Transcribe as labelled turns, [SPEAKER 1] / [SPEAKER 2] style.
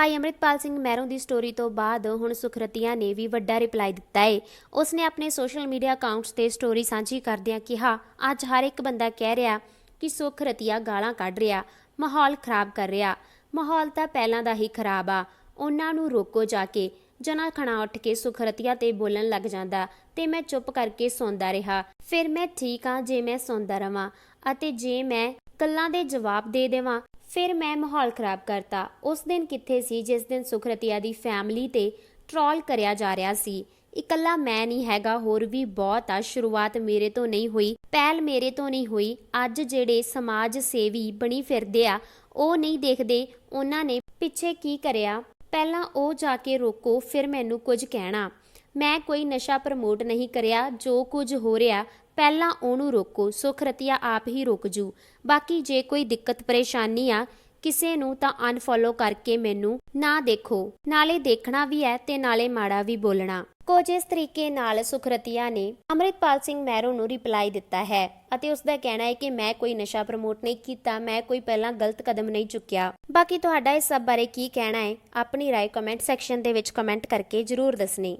[SPEAKER 1] ਭਾਈ ਅਮਰਿਤਪਾਲ ਸਿੰਘ ਮਹਿਰੋਂ ਦੀ ਸਟੋਰੀ ਤੋਂ ਬਾਅਦ ਹੁਣ ਸੁਖਰਤੀਆ ਨੇ ਵੀ ਵੱਡਾ ਰਿਪਲਾਈ ਦਿੱਤਾ ਹੈ ਉਸਨੇ ਆਪਣੇ ਸੋਸ਼ਲ ਮੀਡੀਆ ਅਕਾਊਂਟਸ ਤੇ ਸਟੋਰੀ ਸਾਂਝੀ ਕਰਦਿਆਂ ਕਿਹਾ, ਅੱਜ ਹਰ ਇੱਕ ਬੰਦਾ ਕਹਿ ਰਿਹਾ ਕਿ ਸੁਖਰਤੀਆ ਗਾਲਾਂ ਕੱਢ ਰਿਹਾ, ਮਾਹੌਲ ਖਰਾਬ ਕਰ ਰਿਹਾ। ਮਾਹੌਲ ਤਾਂ ਪਹਿਲਾਂ ਦਾ ਹੀ ਖਰਾਬ ਆ। ਉਹਨਾਂ ਨੂੰ ਰੋਕੋ ਜਾ ਕੇ ਜਨਾ ਖਣਾ ਉੱਠ ਕੇ ਸੁਖਰਤੀਆ ਤੇ ਬੋਲਣ ਲੱਗ ਜਾਂਦਾ ਤੇ ਮੈਂ ਚੁੱਪ ਕਰਕੇ ਸੌਂਦਾ ਰਿਹਾ। ਫਿਰ ਮੈਂ ਠੀਕ ਆ ਜੇ ਮੈਂ ਸੌਂਦਾ ਰਵਾਂ ਅਤੇ ਜੇ ਮੈਂ ਗੱਲਾਂ ਦੇ ਜਵਾਬ ਦੇ ਦੇਵਾਂ। ਫਿਰ ਮੈਂ ਮਾਹੌਲ ਖਰਾਬ ਕਰਤਾ। ਉਸ ਦਿਨ ਕਿੱਥੇ ਸੀ ਜਿਸ ਦਿਨ ਸੁਖਰਤੀਆ ਦੀ ਫੈਮਿਲੀ ਤੇ ਟ੍ਰੋਲ ਕਰਿਆ ਜਾ ਰਿਹਾ ਸੀ। ਇਕੱਲਾ ਮੈਂ ਨਹੀਂ ਹੈਗਾ, ਹੋਰ ਵੀ ਬਹੁਤ ਆ। ਸ਼ੁਰੂਆਤ ਮੇਰੇ ਤੋਂ ਨਹੀਂ ਹੋਈ, ਪਹਿਲ ਮੇਰੇ ਤੋਂ ਨਹੀਂ ਹੋਈ। ਅੱਜ ਜਿਹੜੇ ਸਮਾਜ ਸੇਵੀ ਬਣੀ ਫਿਰਦੇ ਆ, ਉਹ ਨਹੀਂ ਦੇਖਦੇ, ਉਹਨਾਂ ਨੇ ਪਿੱਛੇ ਕੀ ਕਰਿਆ? ਪਹਿਲਾਂ ਉਹ ਜਾ ਕੇ ਰੋਕੋ, ਫਿਰ ਮੈਨੂੰ ਕੁਝ ਕਹਿਣਾ। ਮੈਂ ਕੋਈ ਨਸ਼ਾ ਪ੍ਰਮੋਟ ਨਹੀਂ ਕਰਿਆ ਜੋ ਕੁਝ ਹੋ ਰਿਹਾ ਪਹਿਲਾਂ ਉਹਨੂੰ ਰੋਕੋ ਸੁਖਰਤੀਆ ਆਪ ਹੀ ਰੁਕ ਜੂ ਬਾਕੀ ਜੇ ਕੋਈ ਦਿੱਕਤ ਪਰੇਸ਼ਾਨੀ ਆ ਕਿਸੇ ਨੂੰ ਤਾਂ ਅਨਫੋਲੋ ਕਰਕੇ ਮੈਨੂੰ ਨਾ ਦੇਖੋ ਨਾਲੇ ਦੇਖਣਾ ਵੀ ਹੈ ਤੇ ਨਾਲੇ ਮਾੜਾ ਵੀ ਬੋਲਣਾ ਕੁਝ ਇਸ ਤਰੀਕੇ ਨਾਲ ਸੁਖਰਤੀਆ ਨੇ ਅਮਰਿਤਪਾਲ ਸਿੰਘ ਮਹਿਰੋ ਨੂੰ ਰਿਪਲਾਈ ਦਿੱਤਾ ਹੈ ਅਤੇ ਉਸ ਦਾ ਕਹਿਣਾ ਹੈ ਕਿ ਮੈਂ ਕੋਈ ਨਸ਼ਾ ਪ੍ਰਮੋਟ ਨਹੀਂ ਕੀਤਾ ਮੈਂ ਕੋਈ ਪਹਿਲਾਂ ਗਲਤ ਕਦਮ ਨਹੀਂ ਚੁੱਕਿਆ ਬਾਕੀ ਤੁਹਾਡਾ ਇਸ ਸਭ ਬਾਰੇ ਕੀ ਕਹਿਣਾ ਹੈ ਆਪਣੀ رائے ਕਮੈਂਟ ਸੈਕਸ਼ਨ ਦੇ ਵਿੱਚ ਕਮੈਂਟ ਕਰਕੇ ਜਰੂਰ ਦੱਸਣੀ